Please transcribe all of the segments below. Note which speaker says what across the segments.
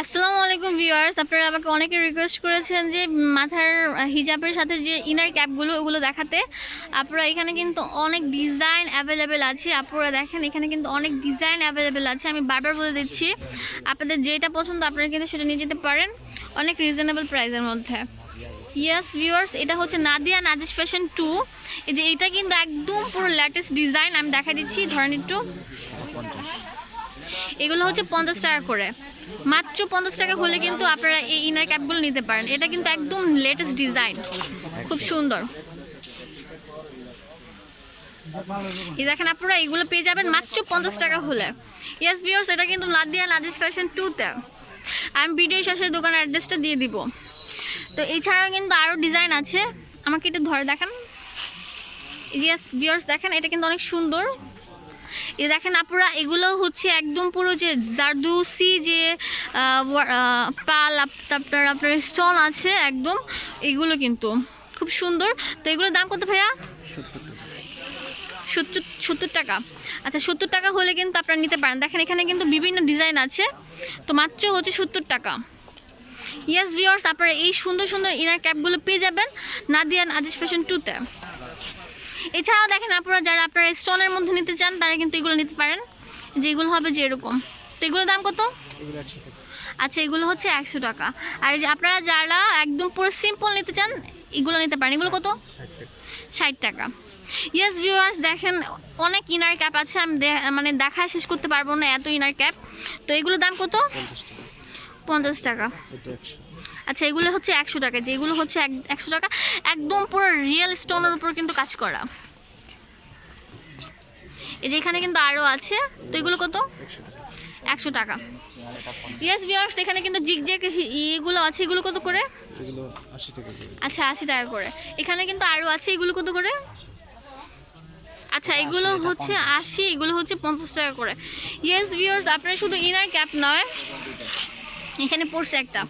Speaker 1: আসসালামু আলাইকুম ভিউয়ার্স, আপনারা আমাকে অনেকে রিকোয়েস্ট করেছেন যে মাথার হিজাবের সাথে যে ইনার ক্যাপগুলো ওগুলো দেখাতে। আপনারা এখানে কিন্তু অনেক ডিজাইন অ্যাভেলেবেল আছে। আপনারা দেখেন, এখানে কিন্তু অনেক ডিজাইন অ্যাভেলেবেল আছে। আমি বারবার বলে দিচ্ছি, আপনাদের যেটা পছন্দ আপনারা কিন্তু সেটা নিয়ে যেতে পারেন, অনেক রিজনেবল প্রাইসের মধ্যে। ইয়েস ভিউয়ার্স এটা হচ্ছে নাদিয়া নাজিস ফ্যাশন টু এই যে এটা কিন্তু একদম পুরো লেটেস্ট ডিজাইন আমি দেখা দিচ্ছি, ধরেন একটু। এগুলো হচ্ছে পঞ্চাশ টাকা করে। মাত্র পঞ্চাশ টাকা হলে কিন্তু আপনারা এই ইনার ক্যাপগুলো নিতে পারেন। এটা কিন্তু একদম লেটেস্ট ডিজাইন খুব সুন্দর। এই দেখেন আপনারা, এগুলো পেয়ে যাবেন মাত্র পঞ্চাশ টাকা হলে। ইয়েস বিয়ার্স এটা কিন্তু লাদিয়া লাদিস ফ্যাশন টুতে আমি ভিডিও শেষে দোকানের অ্যাড্রেসটা দিয়ে দিব। তো এছাড়াও কিন্তু আরও ডিজাইন আছে। আমাকে এটা ধরে দেখান। ইয়েস বিয়ার্স দেখেন, এটা কিন্তু অনেক সুন্দর। এই দেখেন আপনারা এগুলো হচ্ছে একদম পুরো যে জারদুসি যে পাল, আপ- তারপর আপনার স্টল আছে একদম, এগুলো কিন্তু খুব সুন্দর। তো এগুলোর দাম কত ভাইয়া? সত্তর সত্তর টাকা। আচ্ছা সত্তর টাকা হলে কিন্তু আপনারা নিতে পারেন। দেখেন, এখানে কিন্তু বিভিন্ন ডিজাইন আছে। তো মাত্র হচ্ছে সত্তর টাকা। ইয়েস ভিওর্স আপনারা এই সুন্দর সুন্দর ইনার ক্যাপগুলো পেয়ে যাবেন নাদিয়ান আজিজ ফ্যাশন টুতে এছাড়াও দেখেন আপনারা যারা আপনারা স্টোনের মধ্যে নিতে চান তারা কিন্তু এগুলো নিতে পারেন। যেগুলো হবে যে এরকম। তো এগুলোর দাম কত? আচ্ছা এগুলো হচ্ছে একশো টাকা। আর এই যে আপনারা যারা একদম পুরো সিম্পল নিতে চান এগুলো নিতে পারেন। এগুলো কত? ষাট টাকা। ইয়েস ভিউয়ার্স দেখেন অনেক ইনার ক্যাপ আছে। আমি মানে দেখা শেষ করতে পারব না এত ইনার ক্যাপ তো এগুলোর দাম কত? পঞ্চাশ টাকা। আচ্ছা এগুলো হচ্ছে একশো টাকা। যেগুলো হচ্ছে এক- একশো টাকা একদম পুরো রিয়েল স্টোনের উপর কিন্তু কাজ করা। এই যে এখানে কিন্তু আরও আছে। তো এগুলো কত? একশো টাকা। ইয়েস ভিউয়ার্স এখানে কিন্তু জিগ জেগ ইয়েগুলো আছে। এগুলো কত করে?
Speaker 2: এগুলো আশি করে।
Speaker 1: আচ্ছা আশি টাকা করে। এখানে কিন্তু আরও আছে। এগুলো কত করে? আচ্ছা এগুলো হচ্ছে আশি এগুলো হচ্ছে পঞ্চাশ টাকা করে। ইয়েস ভিউয়ার্স আপনারা শুধু ইনার ক্যাপ নয়। এখানে পড়ছে একটা।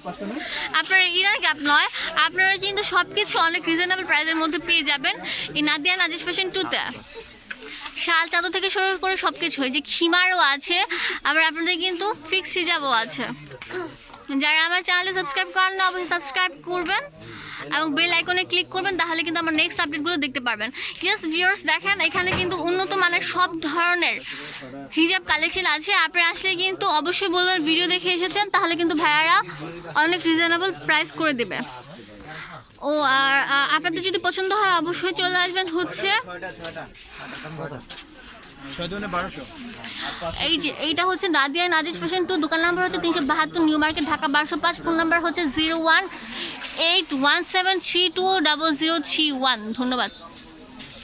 Speaker 1: আপনারা ইনার গ্যাপ নয় আপনারা কিন্তু সব কিছু অনেক রিজনেবল প্রাইসের মধ্যে পেয়ে যাবেন এই নাদিয়া নাজিস ফ্যাশন টুতে শাল চাদর থেকে শুরু করে সব কিছু যে খিমারও আছে আবার আপনাদের কিন্তু ফিক্সড হিজাবও আছে। যারা আমার চ্যানেলে সাবস্ক্রাইব করেন না, অবশ্যই সাবস্ক্রাইব করবেন এবং বেল আইকনে ক্লিক করবেন, তাহলে কিন্তু আমার নেক্সট আপডেটগুলো দেখতে পারবেন। ইয়েস ভিউয়ার্স দেখেন, এখানে কিন্তু উন্নত মানের সব ধরনের হিজাব কালেকশন আছে। আপনি আসলে কিন্তু অবশ্যই বলবেন ভিডিও দেখে এসেছেন, তাহলে কিন্তু ভাইয়ারা অনেক রিজনেবল প্রাইস করে দেবে। ও, আর আপনাদের যদি পছন্দ হয়, অবশ্যই চলে আসবেন হচ্ছে এই যে, এইটা হচ্ছে নাদিয়া নাজিস ফ্যাশন টু দোকান নাম্বার হচ্ছে তিনশো বাহাত্তর, নিউ মার্কেট, ঢাকা বারোশো পাঁচ, ফোন নাম্বার হচ্ছে zero one eight one seven three two double zero three one ধন্যবাদ।